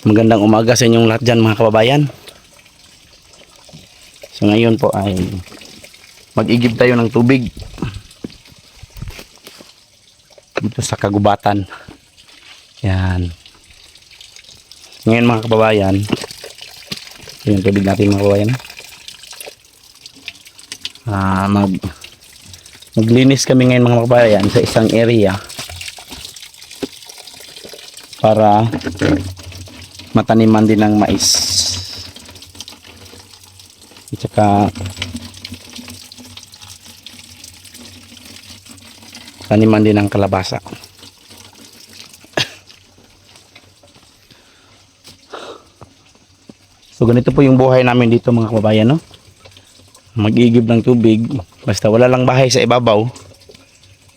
Magandang umaga sa inyong lahat dyan mga kababayan. So ngayon po ay mag-igib tayo ng tubig dito sa kagubatan. Yan. Ngayon mga kababayan, yung tubig natin mga kababayan. Ah, mag maglinis kami ngayon mga kababayan sa isang area para mataniman din ng mais. At saka taniman din ng kalabasa. So ganito po yung buhay namin dito mga kababayan no. Mag-igib ng tubig basta wala lang bahay sa ibabaw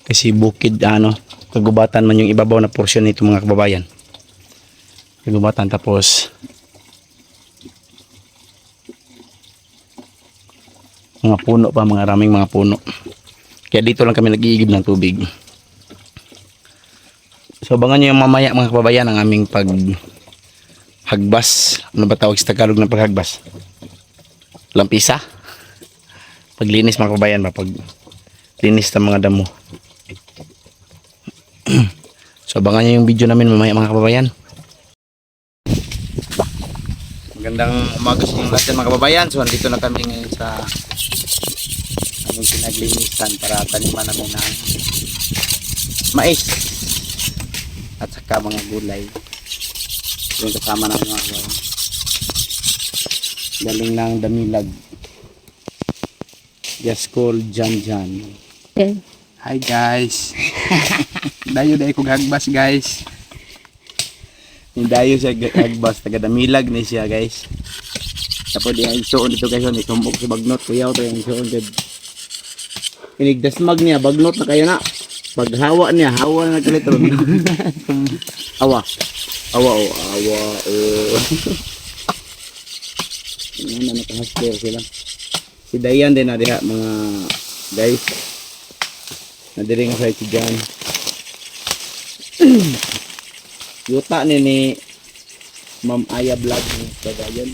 kasi bukid ano kagubatan man yung ibabaw na portion nito mga kababayan. Kagubatan tapos mga puno pa, mga raming mga puno. Kaya dito lang kami nag-iigib ng tubig. So abangan nyo yung mamaya mga kababayan ang aming pag hagbas. Ano ba tawag sa Tagalog ng paghagbas? Lampisa? Paglinis mga kababayan ba? Pag linis ng mga damo. so abangan nyo yung video namin mamaya mga kababayan. Magandang umaga sa inyo yan, mga kababayan. So, andito na kami ngayon sa aming pinaglinisan para taniman namin ng mais at saka mga gulay. Yung kasama namin mga kababayan. Galing ng Damilag. Just called Jan Jan. Okay. Hi guys. Dayo dai ko gagbas guys. Yung dayo siya agbas, taga Damilag ni siya guys. Tapos di ang suon dito guys, ni sumbok sa bagnot, kuyaw to yung suon dito. Inigdasmag niya, bagnot na kayo na. Paghawa niya, hawa na kalitron. awa. Awa o, awa o. Ano na nakahaster sila. Si Dayan din na diha mga guys. Nadiri nga sa si Jan. Yuta ni ni Ma'am Aya vlog ni Kagayan.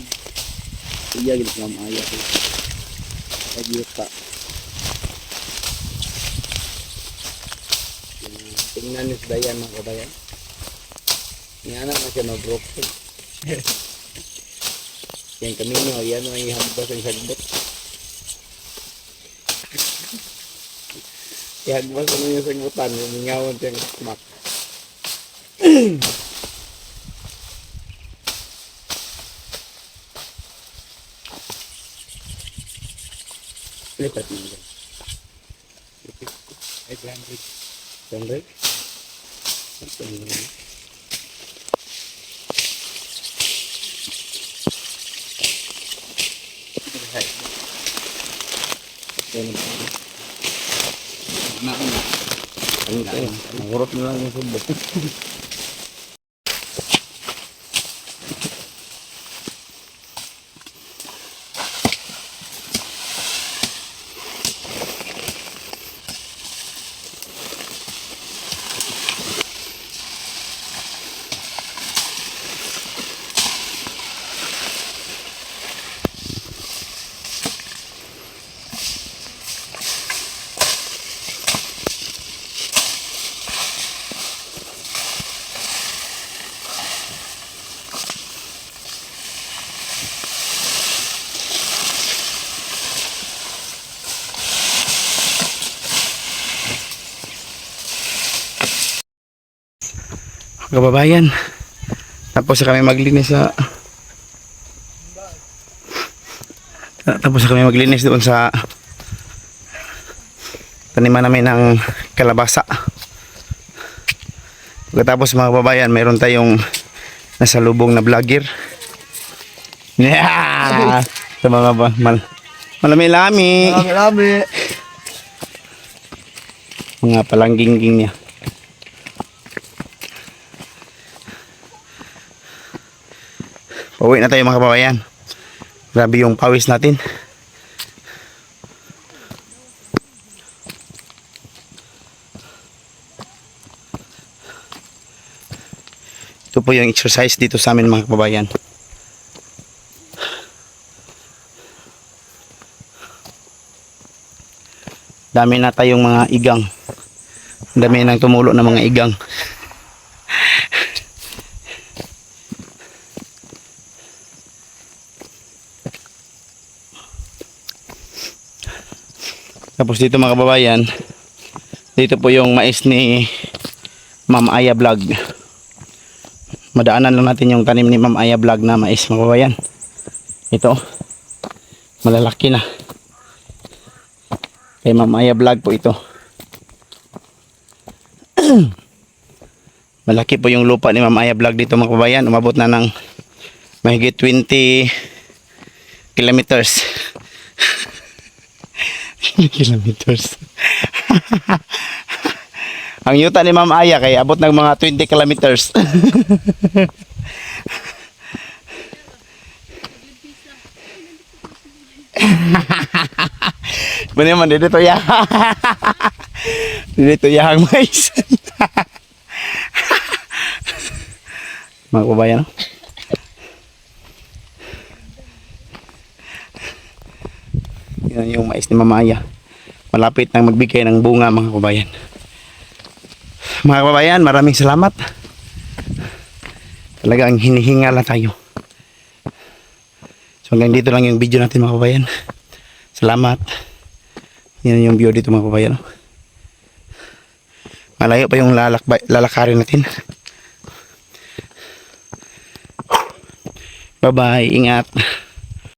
Iya gitu Ma'am Aya. Kag yuta. Tingnan ni Dayan mga kabayan. Ni anak na siya mag-broke. Yan kami no, yan ang ihambas ang sagbot. Ihagbas ano yung sagbutan, mingawan siyang smack. Lipat mo dyan. Ay blanket. Sandray? Sandray. Na na. Lang yung subok. Kababayan. Tapos na kami maglinis sa Tapos na kami maglinis doon sa taniman namin ng kalabasa. Pagkatapos mga kababayan, mayroon tayong nasa lubong na vlogger. Yeah! Sa mga ba, mal, malami-lami. Marami. Mga palangging-ging niya. Pauwi na tayo mga kababayan. Grabe yung pawis natin. Ito po yung exercise dito sa amin mga kababayan. Dami na tayong mga igang. Dami nang tumulo ng mga igang. Tapos dito mga kababayan, dito po yung mais ni Ma'am Aya Vlog. Madaanan lang natin yung tanim ni Ma'am Aya Vlog na mais mga kababayan. Ito, malalaki na. Kay Ma'am Aya Vlog po ito. Malaki po yung lupa ni Ma'am Aya Vlog dito mga kababayan. Umabot na ng mahigit 20 kilometers. kilometers. Ang yuta ni Ma'am Aya kay abot ng mga 20 kilometers. Muna man dito ya. dito ya ang mais. Mga kababayan. no? Yan yung mais ni Mama Aya. Malapit nang magbigay ng bunga mga kababayan. Mga kababayan, maraming salamat. Talagang hinihinga lang tayo. So hanggang dito lang yung video natin mga kababayan. Salamat. Yan yung view dito mga kababayan. Malayo pa yung lalakbay, lalakarin natin. Bye bye, ingat.